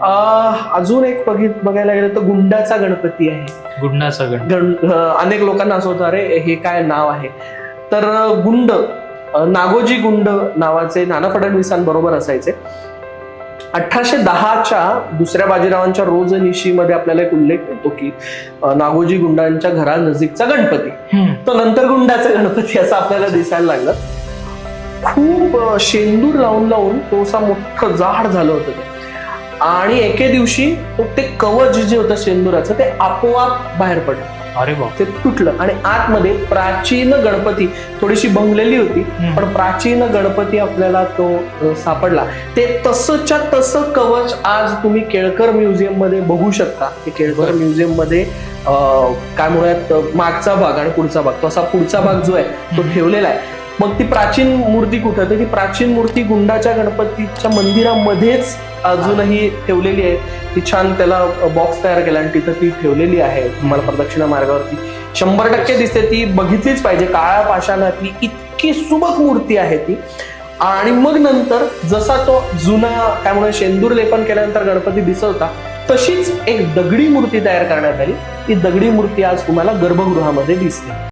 अजून एक बघित बघायला गेलं तर गुंडाचा गणपती आहे. गुडनाचा गण गण अं, अनेक लोकांना असं होतं अरे हे काय नाव आहे? तर गुंड नागोजी गुंड नावाचे नाना फडणवीसांबरोबर असायचे. अठराशे दहाच्या दुसऱ्या बाजीरावांच्या रोजनिशीमध्ये आपल्याला एक उल्लेख होतो की नागोजी गुंडांच्या घरा नजीकचा गणपती. तो नंतर गुंडाचा गणपती असं आपल्याला दिसायला लागलं. खूप शेंदूर लावून लावून तो असा मोठं जाड झालं होतं आणि एके दिवशी तो ते कवच जे होतं शेंदुराचं ते आपोआप बाहेर पडलं. अरे बाप. ते तुटलं. आणि आतमध्ये प्राचीन गणपती थोडीशी भंगलेली होती पण प्राचीन गणपती आपल्याला तो सापडला. ते तसंच्या तसं कवच आज तुम्ही केळकर म्युझियममध्ये बघू शकता. की केळकर. म्युझियममध्ये काय म्हणूयात मागचा भाग आणि पुढचा भाग. तो असा पुढचा भाग जो आहे तो. ठेवलेला आहे. मग ती प्राचीन मूर्ती कुठं? तर ती प्राचीन मूर्ती गुंडाच्या गणपतीच्या मंदिरामध्येच अजूनही ठेवलेली आहे. ती छान त्याला बॉक्स तयार केला आणि तिथं ती ठेवलेली आहे. तुम्हाला प्रदक्षिणा मार्गावरती. शंभर टक्के दिसते ती. बघितलीच पाहिजे. काळ्या पाषाणातली इतकी सुबक मूर्ती आहे ती. आणि मग नंतर जसा तो जुना काय म्हणून शेंदूर लेपन केल्यानंतर गणपती दिसत होता तशीच एक दगडी मूर्ती तयार करण्यात आली. ती दगडी मूर्ती आज तुम्हाला गर्भगृहामध्ये दिसते.